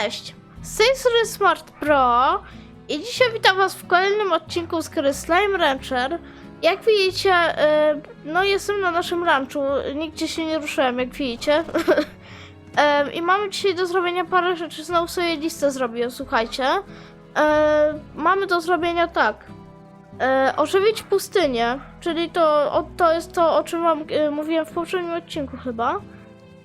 Cześć! Z tej strony Smart Pro i dzisiaj witam was w kolejnym odcinku z gry Slime Rancher. Jak widzicie, y, no jestem na naszym ranchu, nigdzie się nie ruszyłem, jak widzicie. I mamy dzisiaj do zrobienia parę rzeczy, znowu sobie listę zrobiłem, słuchajcie. E, mamy do zrobienia tak. E, ożywić pustynię, czyli to, to jest to, o czym wam e, mówiłem w poprzednim odcinku chyba.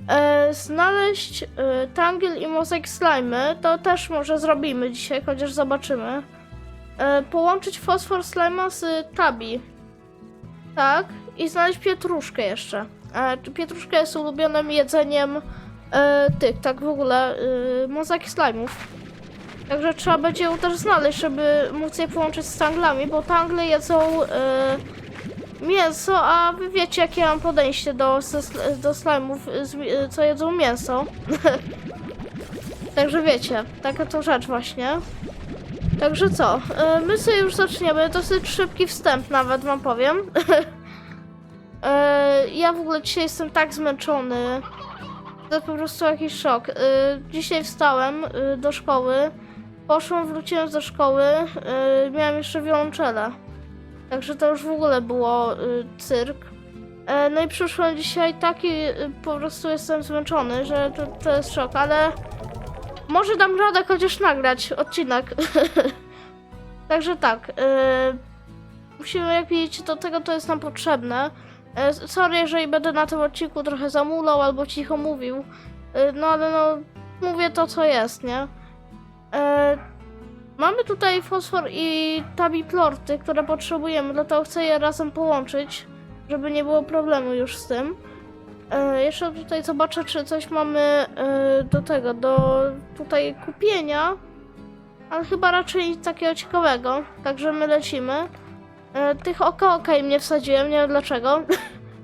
E, znaleźć e, Tangle i Mosaic Slimy, to też może zrobimy dzisiaj, chociaż zobaczymy. E, połączyć fosfor slima z tabi. Tak, i znaleźć pietruszkę jeszcze. E, pietruszka jest ulubionym jedzeniem e, tych, tak w ogóle, e, Mosaic Slime'ów. Także trzeba będzie ją też znaleźć, żeby móc je połączyć z tanglami, bo tangle jedzą e, mięso, a wy wiecie jakie ja mam podejście do, do co jedzą mięso. Także wiecie, taka to rzecz właśnie. Także co, e, my sobie już zaczniemy, dosyć szybki wstęp nawet wam powiem. E, ja w ogóle dzisiaj jestem tak zmęczony. To po prostu jakiś szok. E, Dzisiaj wstałem do szkoły, poszłam, wróciłem do szkoły, miałem jeszcze wiolonczele. Także to już w ogóle było y, cyrk. E, no i przyszłem dzisiaj taki, y, po prostu jestem zmęczony, że to, to jest szok, ale może dam radę chociaż nagrać odcinek. Także tak, y, musimy, jak widzicie, do tego to jest nam potrzebne. E, sorry, jeżeli będę na tym odcinku trochę zamulał albo cicho mówił, y, no ale no, mówię to, co jest, nie? E, Mamy tutaj fosfor i tabiplorty, które potrzebujemy, dlatego chcę je razem połączyć, żeby nie było problemu już z tym. E, jeszcze tutaj zobaczę, czy coś mamy e, do tego, do tutaj kupienia, ale chyba raczej nic takiego ciekawego, także my lecimy. E, tych oka okej mnie wsadziłem, nie wiem dlaczego,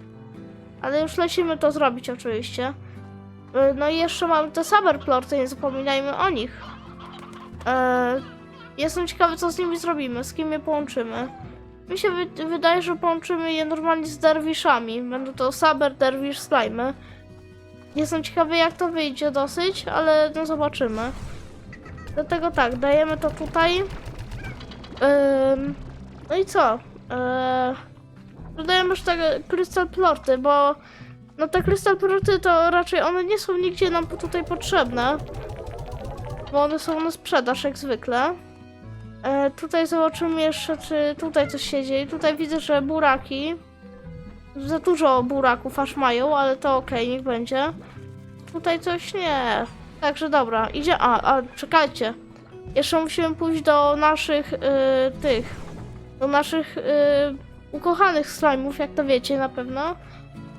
ale już lecimy to zrobić oczywiście. E, no i jeszcze mamy te saberplorty, nie zapominajmy o nich. E, Jestem ciekawy, co z nimi zrobimy, z kim je połączymy. Mi się wy wydaje, że połączymy je normalnie z derwiszami. Będą to Saber, Derwisz, Slime. Jestem ciekawy, jak to wyjdzie dosyć, ale no zobaczymy. Dlatego tak, dajemy to tutaj. No i co? Yy, dodajemy już te krystal plorty, bo no te krystal plorty to raczej one nie są nigdzie nam tutaj potrzebne. Bo one są na sprzedaż jak zwykle. E, tutaj zobaczymy jeszcze, czy tutaj coś się dzieje. Tutaj widzę, że buraki. Za dużo buraków aż mają, ale to okej, niech będzie. Tutaj coś nie. Także dobra, idzie. A, a czekajcie. Jeszcze musimy pójść do naszych y, tych. Do naszych y, ukochanych slime'ów, jak to wiecie na pewno.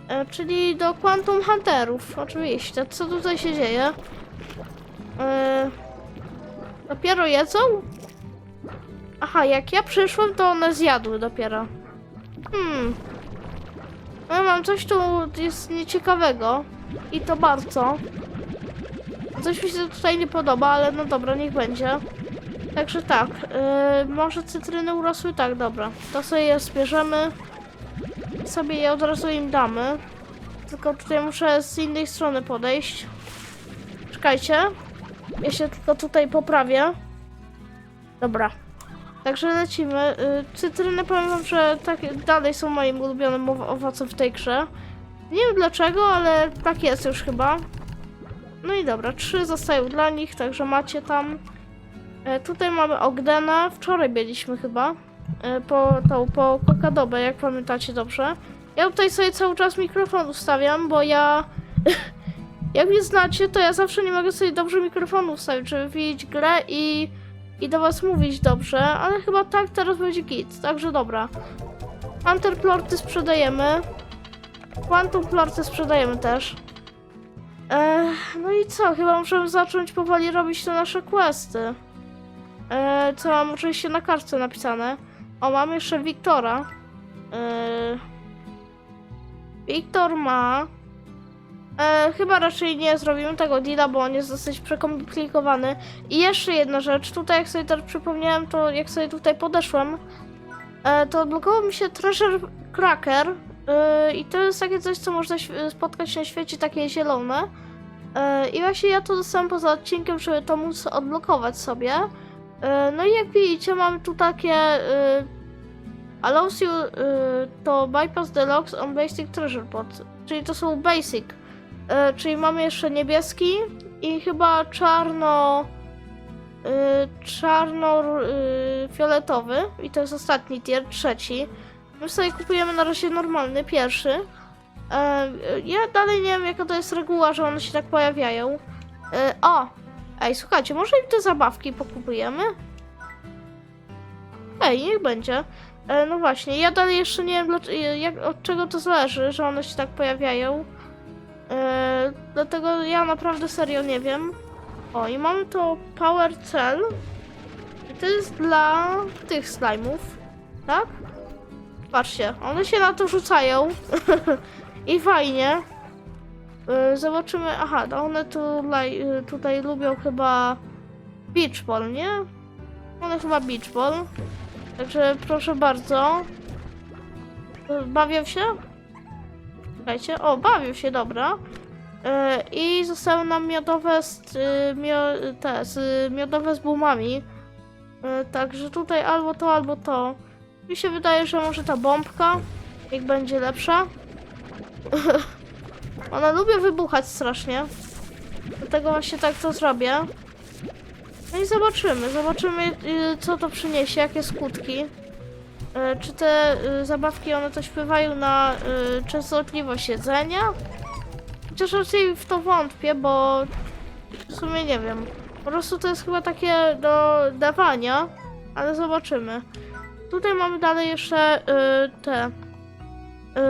E, czyli do Quantum Hunterów, oczywiście. Co tutaj się dzieje? E, dopiero jedzą? Aha, jak ja przyszłem, to one zjadły dopiero. Hmm. No mam coś tu jest nieciekawego. I to bardzo. Coś mi się tutaj nie podoba, ale no dobra, niech będzie. Także tak, yy, może cytryny urosły? Tak, dobra. To sobie je zbierzemy. Sobie je od razu im damy. Tylko tutaj muszę z innej strony podejść. Czekajcie. Ja się tylko tutaj poprawię. Dobra. Także lecimy. Y, Cytryny powiem wam, że tak dalej są moim ulubionym owo- owocem w tej grze. Nie wiem dlaczego, ale tak jest już chyba. No i dobra, trzy zostają dla nich, także macie tam. E, tutaj mamy Ogdena. Wczoraj byliśmy chyba. E, po tą, po kokadobę, jak pamiętacie dobrze. Ja tutaj sobie cały czas mikrofon ustawiam, bo ja... jak mnie znacie, to ja zawsze nie mogę sobie dobrze mikrofonu ustawić, żeby widzieć grę i i do was mówić dobrze, ale chyba tak teraz będzie git, także dobra. Hunter plorty sprzedajemy. Quantum plorty sprzedajemy też. Ech, no i co? Chyba możemy zacząć powoli robić te nasze questy. E, co mam oczywiście na kartce napisane. O, mam jeszcze Wiktora. E, Wiktor ma... E, chyba raczej nie zrobimy tego deala, bo on jest dosyć przekomplikowany. I jeszcze jedna rzecz, tutaj jak sobie teraz przypomniałem, to jak sobie tutaj podeszłem, e, to odblokował mi się Treasure Cracker e, i to jest takie coś, co można spotkać na świecie, takie zielone. E, I właśnie ja to dostałem poza odcinkiem, żeby to móc odblokować sobie. E, No i jak widzicie, mamy tu takie e, allows you e, to bypass the locks on basic treasure pod, czyli to są basic. E, Czyli mamy jeszcze niebieski i chyba czarno y, czarno-fioletowy i to jest ostatni tier, trzeci. My sobie kupujemy na razie normalny, pierwszy. E, ja dalej nie wiem jaka to jest reguła, że one się tak pojawiają. E, o! Ej, słuchajcie, może im te zabawki pokupujemy? Ej, niech będzie. E, no właśnie, ja dalej jeszcze nie wiem jak, od czego to zależy, że one się tak pojawiają. E, dlatego ja naprawdę serio nie wiem. O, i mamy to Power Cell. I to jest dla tych slime'ów, tak? Patrzcie, one się na to rzucają. I fajnie. Y, Zobaczymy. Aha, one tutaj, y, tutaj lubią chyba beach ball, nie? One chyba beach ball. Także proszę bardzo. Bawią się? Czekajcie. O, bawią się, dobra. E, I zostały nam miodowe z, y, mio, te, z, miodowe z bombami. E, Także tutaj albo to, albo to. Mi się wydaje, że może ta bombka, jak będzie lepsza. Ona lubi wybuchać strasznie. Dlatego właśnie tak to zrobię. No i zobaczymy. Zobaczymy, y, co to przyniesie, jakie skutki. E, Czy te y, zabawki, one też wpływają na y, częstotliwość jedzenia? Chociaż raczej w to wątpię, bo w sumie nie wiem. Po prostu to jest chyba takie do dawania, ale zobaczymy. Tutaj mamy dalej jeszcze te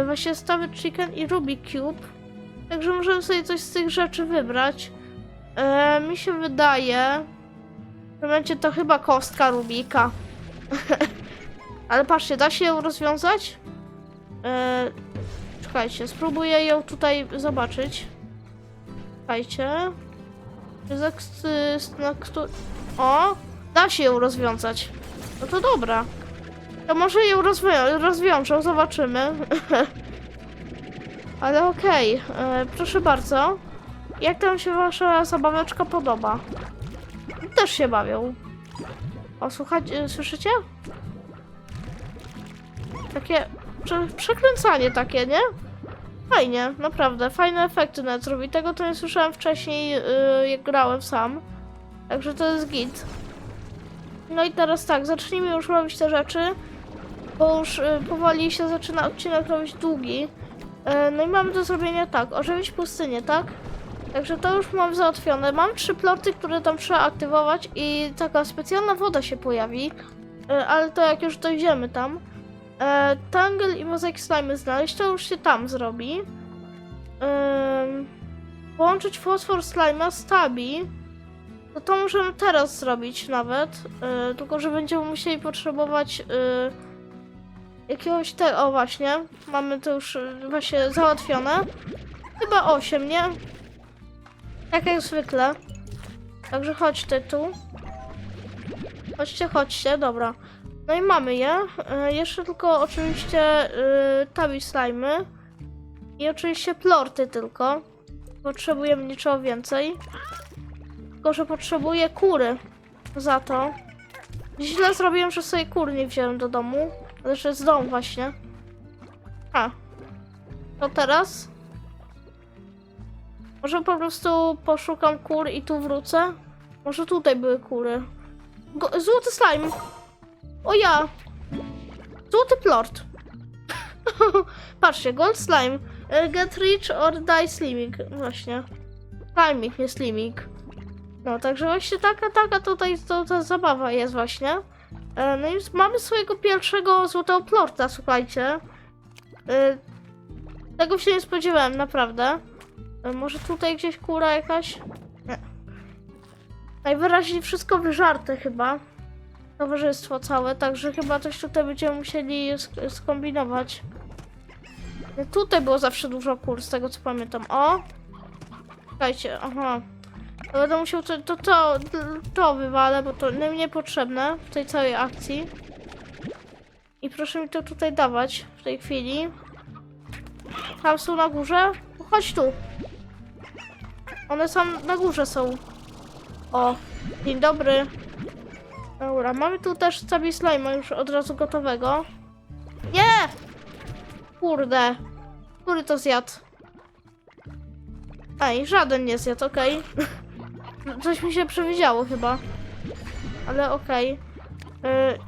właśnie stawy chicken i ruby cube. Także możemy sobie coś z tych rzeczy wybrać. E, mi się wydaje, że będzie to chyba kostka Rubika. ale patrzcie, da się ją rozwiązać? E, Czekajcie, spróbuję ją tutaj zobaczyć. Czekajcie. Na któ- O! Da się ją rozwiązać. No to dobra. To może ją rozwią- rozwiążą, zobaczymy. Ale okej, e, proszę bardzo. Jak tam się wasza zabaweczka podoba? Też się bawią. O, słuchajcie, słyszycie? Takie prze przekręcanie takie, nie? Fajnie, naprawdę, fajne efekty nawet zrobi. Tego to nie słyszałem wcześniej, yy, jak grałem sam. Także to jest git. No i teraz tak, zacznijmy już robić te rzeczy, bo już yy, powoli się zaczyna odcinek robić długi. Yy, no i mamy do zrobienia tak, ożywić pustynię, tak? Także to już mam załatwione. Mam trzy ploty, które tam trzeba aktywować i taka specjalna woda się pojawi. Yy, ale to jak już dojdziemy tam. E, Tangle i Mosaic Slime znaleźć, to już się tam zrobi. Ym, połączyć fosfor slime'a z tabi. No to możemy teraz zrobić nawet. E, tylko, że będziemy musieli potrzebować e, jakiegoś te... O właśnie, mamy to już e, właśnie załatwione. Chyba 8, nie? Tak jak zwykle. Także chodźcie tu. Chodźcie, chodźcie, dobra. No i mamy je. E, jeszcze tylko oczywiście y, tabi slimy. I oczywiście plorty tylko. Potrzebujemy niczego więcej. Tylko, że potrzebuję kury. Za to. Źle zrobiłem, że sobie kur nie wziąłem do domu. Znaczy z domu właśnie. A. To teraz? Może po prostu poszukam kur i tu wrócę? Może tutaj były kury. Go złoty slime! O ja! Złoty plort. Patrzcie, gold slime. E, Get rich or die slimming. Właśnie. Sliming, nie slimming. No, także właśnie taka, taka tutaj to, ta zabawa jest właśnie. E, No i mamy swojego pierwszego złotego plorta, słuchajcie. E, Tego się nie spodziewałem, naprawdę. Może tutaj gdzieś kura jakaś? Nie. Najwyraźniej wszystko wyżarte chyba towarzystwo całe, także chyba coś tutaj będziemy musieli sk- skombinować. No Tutaj było zawsze dużo kur, z tego co pamiętam. O! Czekajcie, aha. Będę musiał to, to, to, to wywalę, bo to niepotrzebne w tej całej akcji. I proszę mi to tutaj dawać w tej chwili. Tam są na górze? Chodź tu. One sam na górze są. O, dzień dobry. Dobra, mamy tu też cabi slime'a już od razu gotowego. Nie! Kurde. Który to zjadł? Ej, żaden nie zjadł, okej. Coś mi się przewidziało chyba. Ale okej. Y,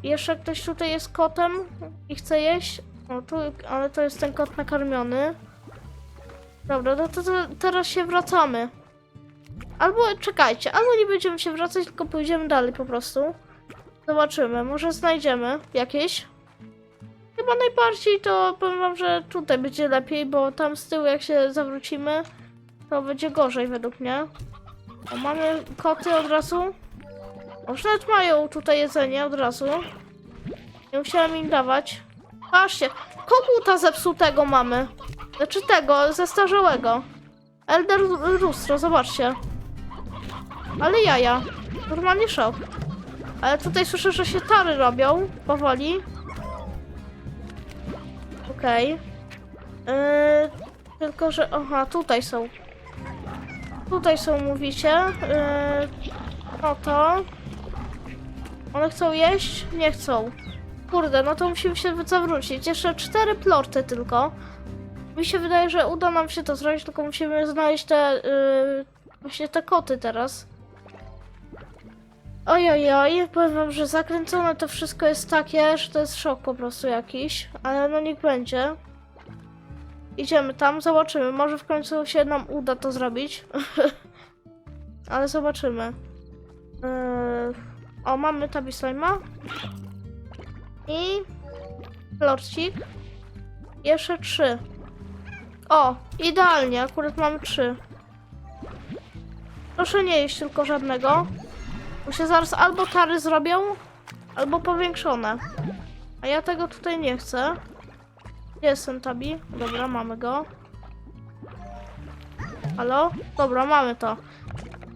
jeszcze ktoś tutaj jest kotem i chce jeść? O, tu, ale to jest ten kot nakarmiony. Dobra, no to, to teraz się wracamy. Albo czekajcie, albo nie będziemy się wracać, tylko pójdziemy dalej po prostu. Zobaczymy, może znajdziemy jakieś. Chyba najbardziej to powiem wam, że tutaj będzie lepiej, bo tam z tyłu jak się zawrócimy, to będzie gorzej według mnie. O, mamy koty od razu. Może nawet mają tutaj jedzenie od razu. Nie musiałem im dawać. Patrzcie, koguta zepsutego mamy. Znaczy tego, zestarzałego. Elder Lustro, zobaczcie. Ale jaja. Normalnie szok. Ale tutaj słyszę, że się tary robią. Powoli. Okej. Yy, tylko, że... Aha, tutaj są. Tutaj są, mówicie. Yy, no to... One chcą jeść? Nie chcą. Kurde, no to musimy się zawrócić. Jeszcze cztery plorty tylko. Mi się wydaje, że uda nam się to zrobić, tylko musimy znaleźć te... Yy, właśnie te koty teraz. Oj, oj, powiem wam, że zakręcone to wszystko jest takie, że to jest szok po prostu jakiś, ale no niech będzie. Idziemy tam, zobaczymy, może w końcu się nam uda to zrobić. ale zobaczymy. Yy... O, mamy tabi. I... Lorcik. Jeszcze trzy. O, idealnie, akurat mamy trzy. Proszę nie jeść tylko żadnego. Się zaraz albo tary zrobią, albo powiększone. A ja tego tutaj nie chcę. Gdzie jest ten tabi? Dobra, mamy go. Halo? Dobra, mamy to.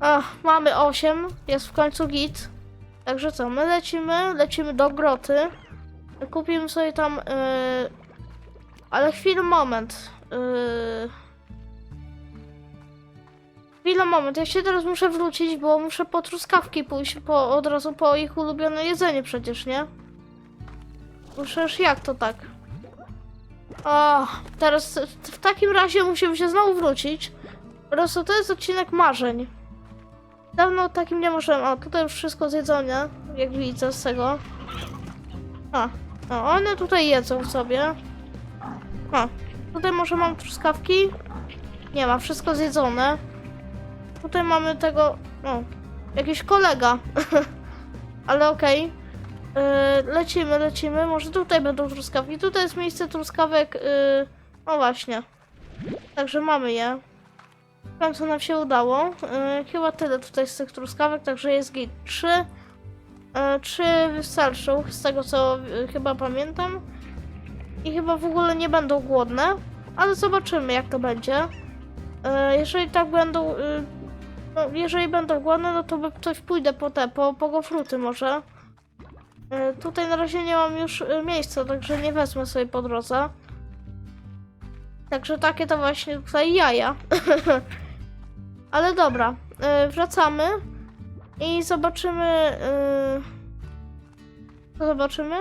Ach, mamy 8. Jest w końcu git. Także co, my lecimy, lecimy do groty. Kupimy sobie tam... Yy... Ale chwilę, moment. Yy... Chwilę, moment, ja się teraz muszę wrócić, bo muszę po truskawki pójść, po, od razu po ich ulubione jedzenie przecież, nie? Muszę jak to tak? O, teraz w takim razie musimy się znowu wrócić. Prostu to jest odcinek marzeń. Dawno takim nie możemy. O, tutaj już wszystko zjedzone, jak widzę z tego. A, no, one tutaj jedzą sobie. A, tutaj może mam truskawki? Nie ma, wszystko zjedzone. Tutaj mamy tego. O, jakiś kolega. Ale okej. Yy, lecimy, lecimy. Może tutaj będą truskawki. Tutaj jest miejsce truskawek. Yy, no właśnie. Także mamy je. W końcu nam się udało. Yy, chyba tyle tutaj z tych truskawek, także jest git 3. Yy, 3 wystarczą, z tego co yy, chyba pamiętam. I chyba w ogóle nie będą głodne. Ale zobaczymy jak to będzie. Jeżeli tak będą. No, jeżeli będą głodne, no to coś pójdę po te, po, po gofruty może. E, tutaj na razie nie mam już e, miejsca, także nie wezmę sobie po drodze. Także takie to właśnie tutaj jaja. Ale dobra, e, wracamy i zobaczymy. Co zobaczymy?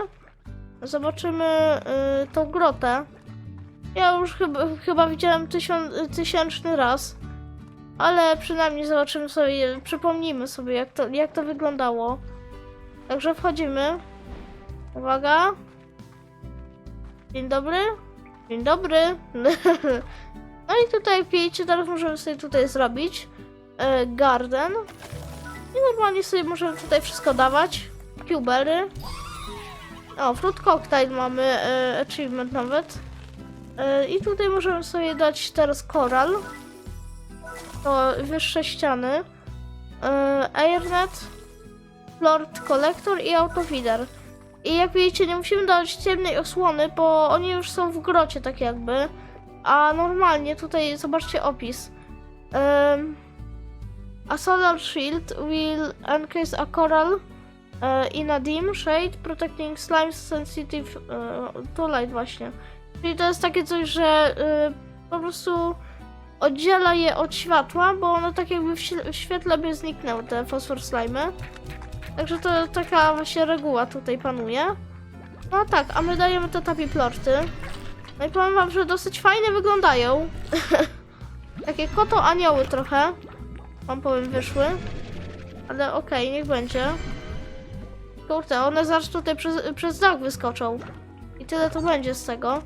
Zobaczymy tą grotę. Ja już chyba, chyba widziałem tysiąc, tysięczny raz. Ale przynajmniej zobaczymy sobie, przypomnijmy sobie jak to, jak to wyglądało. Także wchodzimy. Uwaga. Dzień dobry. Dzień dobry. No i tutaj wiecie, teraz możemy sobie tutaj zrobić e, garden. I normalnie sobie możemy tutaj wszystko dawać. Cubery. O, fruit cocktail mamy, e, achievement nawet. E, I tutaj możemy sobie dać teraz koral. To wyższe ściany. E, airnet. Lord Collector i Autofeeder. I jak widzicie, nie musimy dawać ciemnej osłony, bo oni już są w grocie tak jakby. A normalnie tutaj zobaczcie opis. Um, a solar shield will encase a coral uh, in a dim shade, protecting slimes sensitive uh, to light właśnie. Czyli to jest takie coś, że y, po prostu oddziela je od światła, bo one tak jakby w świetle by zniknęły, te fosfor slimy. Także to taka właśnie reguła tutaj panuje. No tak, a my dajemy te tapiplorty. No i powiem wam, że dosyć fajnie wyglądają. Takie koto anioły trochę. Wam powiem, wyszły. Ale okej, niech będzie. Kurde, one zaraz tutaj przez, przez dach wyskoczą. I tyle to będzie z tego.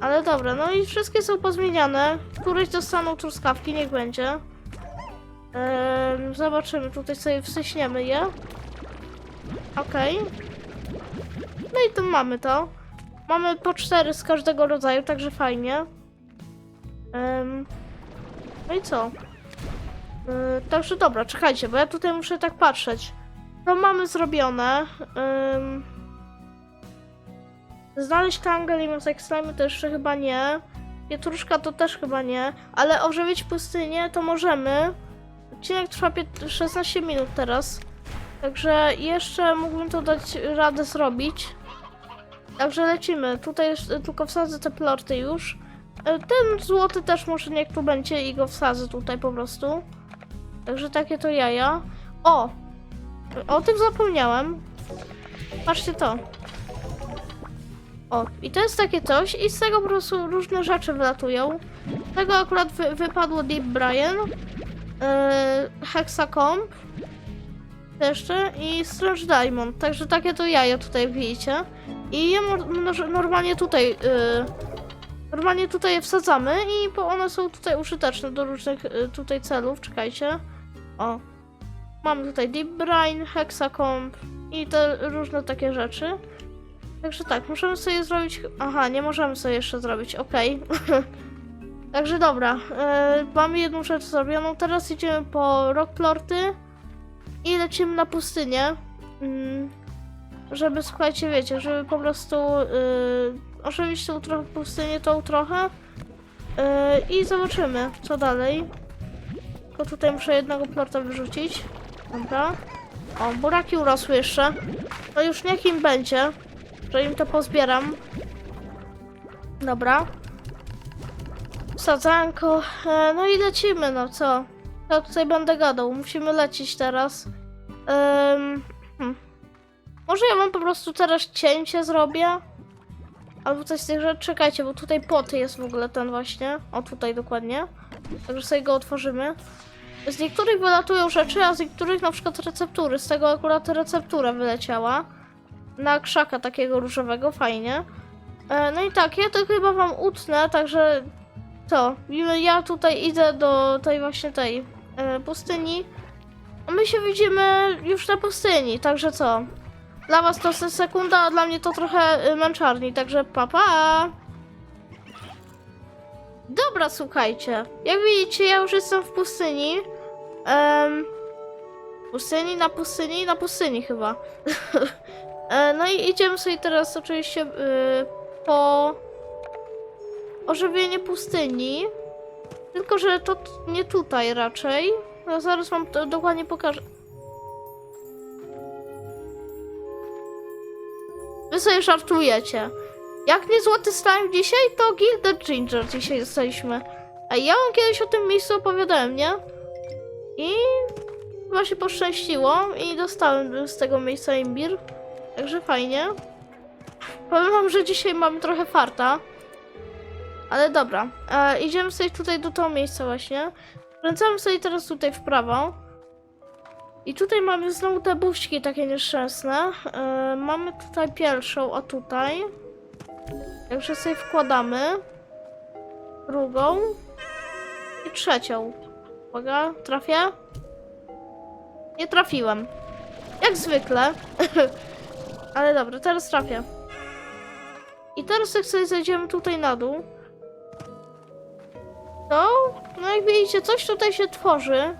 Ale dobra, no i wszystkie są pozmieniane. Któreś dostaną truskawki, niech będzie. Ehm, zobaczymy, tutaj sobie wsyśniemy je. Okej. No i tu mamy to. Mamy po cztery z każdego rodzaju, także fajnie. No i co? Yy, także dobra, czekajcie, bo ja tutaj muszę tak patrzeć. To mamy zrobione. Ym... Znaleźć tangel i mosek slime to jeszcze chyba nie. Pietruszka to też chyba nie. Ale ożywić pustynię to możemy. Odcinek trwa pię- 16 minut teraz. Także jeszcze mógłbym to dać radę zrobić. Także lecimy. Tutaj tylko wsadzę te plorty już. E, Ten złoty też może niech tu będzie i go wsadzę tutaj po prostu. Także takie to jaja. O! O tym zapomniałem. Patrzcie to. O, i to jest takie coś i z tego po prostu różne rzeczy wylatują. Z tego akurat wy, wypadło Deep Brian, yy, Hexacomb jeszcze i Strange Diamond. Także takie to jaja tutaj widzicie. I je normalnie tutaj yy, normalnie tutaj je wsadzamy i bo one są tutaj użyteczne do różnych y, tutaj celów. Czekajcie. O. Mamy tutaj Deep Brain, Hexacomb i te różne takie rzeczy. Także tak, możemy sobie zrobić... Aha, nie możemy sobie jeszcze zrobić, okej. Także dobra, e, mamy jedną rzecz zrobioną. Teraz idziemy po rockplorty i lecimy na pustynię. Mm, żeby, słuchajcie, wiecie, żeby po prostu y, ożywić tą trochę pustynię, tą trochę. Y, I zobaczymy, co dalej. Tylko tutaj muszę jednego plorta wyrzucić. Dobra. O, buraki urosły jeszcze. No już niech im będzie, że im to pozbieram. Dobra. Sadzanko. E, no i lecimy, no co? Ja tutaj będę gadał. Musimy lecieć teraz. Em, hmm. Może ja wam po prostu teraz cięcie zrobię? Albo coś z tych rzeczy. Czekajcie, bo tutaj poty jest w ogóle ten właśnie. O, tutaj dokładnie. Także sobie go otworzymy. Z niektórych wylatują rzeczy, a z niektórych na przykład receptury. Z tego akurat receptura wyleciała. Na krzaka takiego różowego, fajnie. E, no i tak, ja to chyba wam utnę, także to. Ja tutaj idę do tej właśnie tej e, pustyni. A my się widzimy już na pustyni, także co? Dla was to se- sekunda, a dla mnie to trochę y, męczarni, także papa. Pa. Dobra, słuchajcie. Jak widzicie, ja już jestem w pustyni. Em, pustyni, na pustyni, na pustyni chyba. e, no i idziemy sobie teraz oczywiście y, po ożywienie pustyni. Tylko, że to nie tutaj raczej. No zaraz wam to dokładnie pokażę. Wy sobie żartujecie. Jak nie złoty slime dzisiaj, to Gilded Ginger dzisiaj jesteśmy. A ja wam kiedyś o tym miejscu opowiadałem, nie? I się poszczęściło i dostałem z tego miejsca imbir. Także fajnie. Powiem wam, że dzisiaj mamy trochę farta. Ale dobra. E, idziemy sobie tutaj do tego miejsca właśnie. Kręcamy sobie teraz tutaj w prawo. I tutaj mamy znowu te buźki takie nieszczęsne. E, mamy tutaj pierwszą, a tutaj. Także sobie wkładamy. Drugą. I trzecią. Uwaga, trafię? Nie trafiłem. Jak zwykle. Ale dobra, teraz trafię. I teraz jak sobie zejdziemy tutaj na dół. To, no jak widzicie, coś tutaj się tworzy.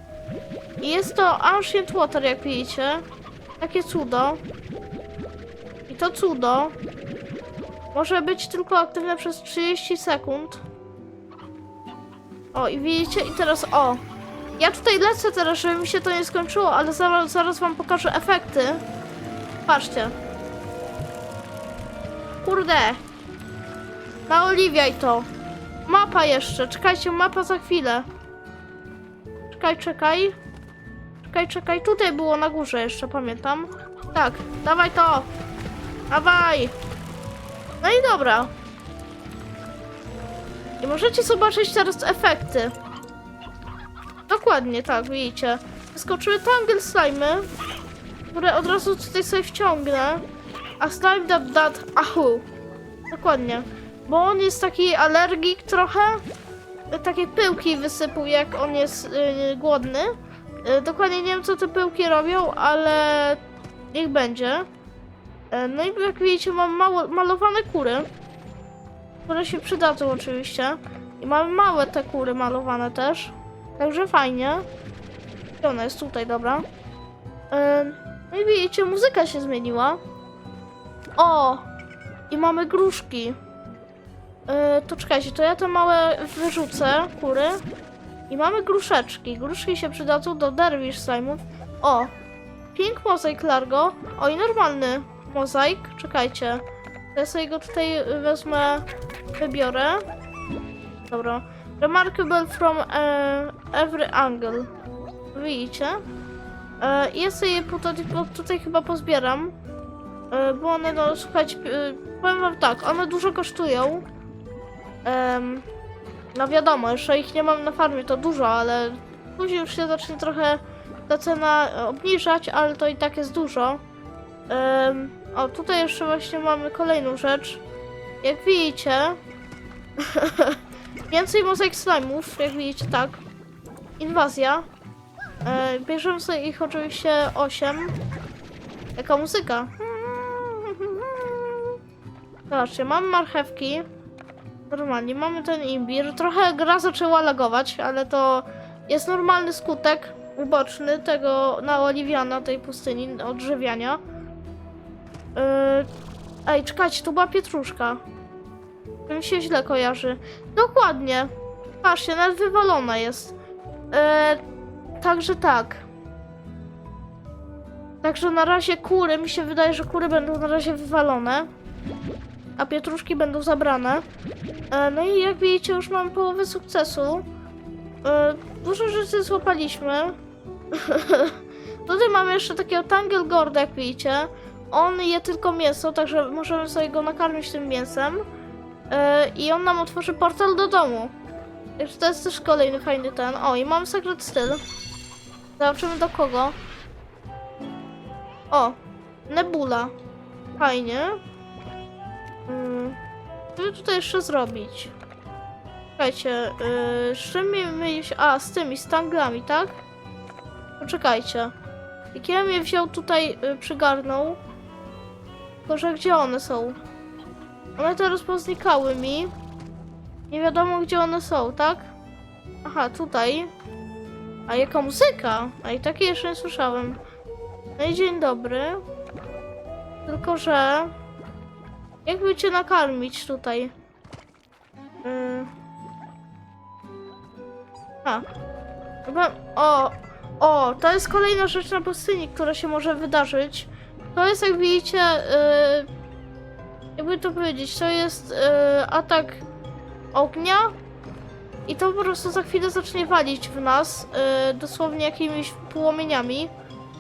I jest to Ancient Water, jak widzicie. Takie cudo. I to cudo może być tylko aktywne przez 30 sekund. O, i widzicie, i teraz o. Ja tutaj lecę teraz, żeby mi się to nie skończyło, ale zaraz, zaraz wam pokażę efekty. Patrzcie. Kurde. Naoliwiaj to. Mapa jeszcze, czekajcie, mapa za chwilę. Czekaj, czekaj. Czekaj, czekaj, tutaj było na górze jeszcze, pamiętam. Tak, dawaj to. Dawaj. No i dobra. I możecie zobaczyć teraz efekty. Dokładnie, tak, widzicie. Wyskoczyły tangle slimy, które od razu tutaj sobie wciągnę. A slime that that ahu. Dokładnie. Bo on jest taki alergik trochę. Takie pyłki wysypuje, jak on jest yy, głodny. Yy, dokładnie nie wiem, co te pyłki robią, ale niech będzie. Yy, no i jak widzicie, mam mało, malowane kury, które się przydadzą oczywiście. I mamy małe te kury malowane też. Także fajnie. I ona jest tutaj, dobra. Yy, no i widzicie, muzyka się zmieniła. O! I mamy gruszki. Yy, to czekajcie, to ja te małe wyrzucę, kury. I mamy gruszeczki. Gruszki się przydadzą do derwish slime'ów. O! Pink mozaik Largo. O i normalny mozaik. Czekajcie. Ja sobie go tutaj wezmę, wybiorę. Dobra. Remarkable from e, every angle. Widzicie? E, ja sobie tutaj, tutaj chyba pozbieram. E, bo one, no słuchajcie, e, powiem wam tak, one dużo kosztują. Em, no wiadomo, jeszcze ich nie mam na farmie, to dużo, ale później już się zacznie trochę ta cena e, obniżać, ale to i tak jest dużo. Em, o, tutaj jeszcze właśnie mamy kolejną rzecz. Jak widzicie, więcej mozaik slime'ów, jak widzicie, tak. Inwazja. E, bierzemy sobie ich oczywiście 8. Jaka muzyka? Zobaczcie, mamy marchewki. Normalnie, mamy ten imbir. Trochę gra zaczęła lagować, ale to jest normalny skutek uboczny tego naoliwiana tej pustyni, odżywiania. Yy... Ej, czekajcie, tu była pietruszka. Mi się źle kojarzy. Dokładnie. Patrzcie, nawet wywalona jest. Yy... Także tak. Także na razie kury, mi się wydaje, że kury będą na razie wywalone. A pietruszki będą zabrane. E, no i jak widzicie, już mam połowę sukcesu. E, dużo rzeczy złapaliśmy. Tutaj mamy jeszcze takiego Tangle Gorda, jak widzicie. On je tylko mięso, także możemy sobie go nakarmić tym mięsem. E, I on nam otworzy portal do domu. Także to jest też kolejny fajny ten. O, i mam Secret Styl. Zobaczymy do kogo. O, Nebula. Fajnie. Mm, Co by tutaj jeszcze zrobić? Czekajcie, z czym mieliśmy? A, z tymi, z tanglami, tak? Poczekajcie. Jak ja mnie wziął tutaj, yy, przygarnął, to że gdzie one są? One teraz poznikały mi. Nie wiadomo, gdzie one są, tak? Aha, tutaj. A jaka muzyka? A i takiej jeszcze nie słyszałem. No i dzień dobry. Tylko, że... Jakby cię nakarmić tutaj? Yy... A. O! O! To jest kolejna rzecz na pustyni, która się może wydarzyć. To jest, jak widzicie, yy... jakby to powiedzieć, to jest yy, atak ognia i to po prostu za chwilę zacznie walić w nas, yy, dosłownie jakimiś płomieniami.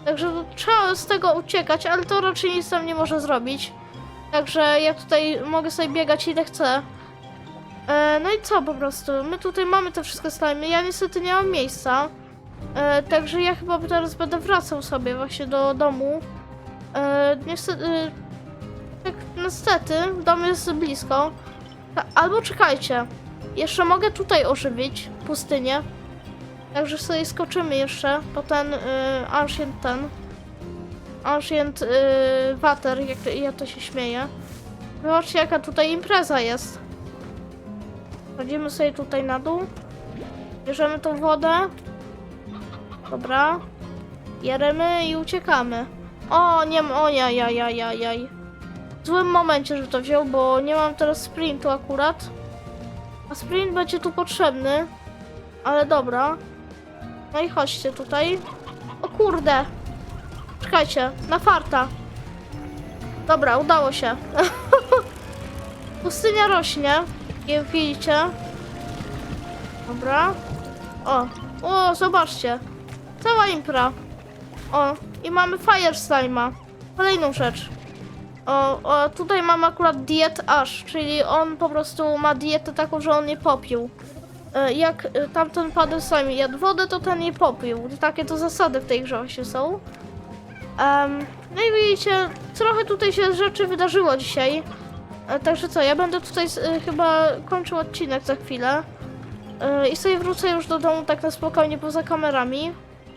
Także trzeba z tego uciekać, ale to raczej nic tam nie może zrobić. Także ja tutaj mogę sobie biegać ile chcę. E, no i co po prostu? My tutaj mamy te wszystkie slimy. Ja niestety nie mam miejsca. E, także ja chyba teraz będę wracał sobie właśnie do domu. E, niestety... E, tak, niestety, dom jest blisko. Albo czekajcie. Jeszcze mogę tutaj ożywić pustynię. Także sobie skoczymy jeszcze po ten y, ancient ten. Ancient y, water, jak ja to się śmieję. Zobaczcie jaka tutaj impreza jest. Chodzimy sobie tutaj na dół. Bierzemy tą wodę. Dobra. Jeremy i uciekamy. O, nie ma, o jaj, jaj, jaj, jaj, jaj. W złym momencie, że to wziął, bo nie mam teraz sprintu akurat. A sprint będzie tu potrzebny. Ale dobra. No i chodźcie tutaj. O kurde. Czekajcie, na farta. Dobra, udało się. Pustynia rośnie, jak widzicie. Dobra. O, o, zobaczcie. Cała impra. O, i mamy Fire Slime'a. Kolejną rzecz. O, o, tutaj mam akurat diet aż, czyli on po prostu ma dietę taką, że on nie popił. E, Jak e, tamten Paddle Slime jadł wodę, to ten nie popił. Takie to zasady w tej grze są. Em, no i widzicie, trochę tutaj się rzeczy wydarzyło dzisiaj. E, Także co, ja będę tutaj e, chyba kończył odcinek za chwilę. E, I sobie wrócę już do domu tak na spokojnie poza kamerami.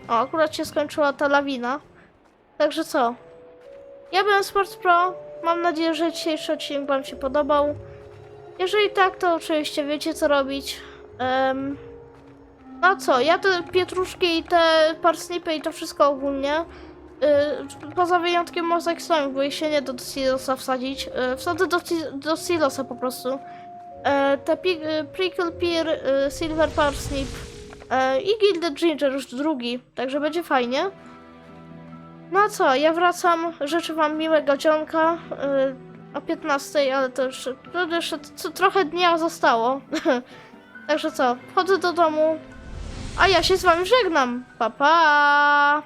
O, akurat się skończyła ta lawina. Także co? Ja byłem Sports Pro. Mam nadzieję, że dzisiejszy odcinek Wam się podobał. Jeżeli tak, to oczywiście wiecie co robić. Em, no co, ja te pietruszki i te parsnipy i to wszystko ogólnie. Y, poza wyjątkiem Mosaic Slime, bo ich się nie do silosa wsadzić. Y, wsadzę do, do silosa po prostu. E, te pi- y, Prickle Pear, y, Silver Parsnip e, i Gilded Ginger już drugi, także będzie fajnie. No co, ja wracam, życzę wam miłego dzionka y, o 15, ale to jeszcze, to jeszcze co, trochę dnia zostało. Także co, wchodzę do domu, a ja się z wami żegnam. Pa pa!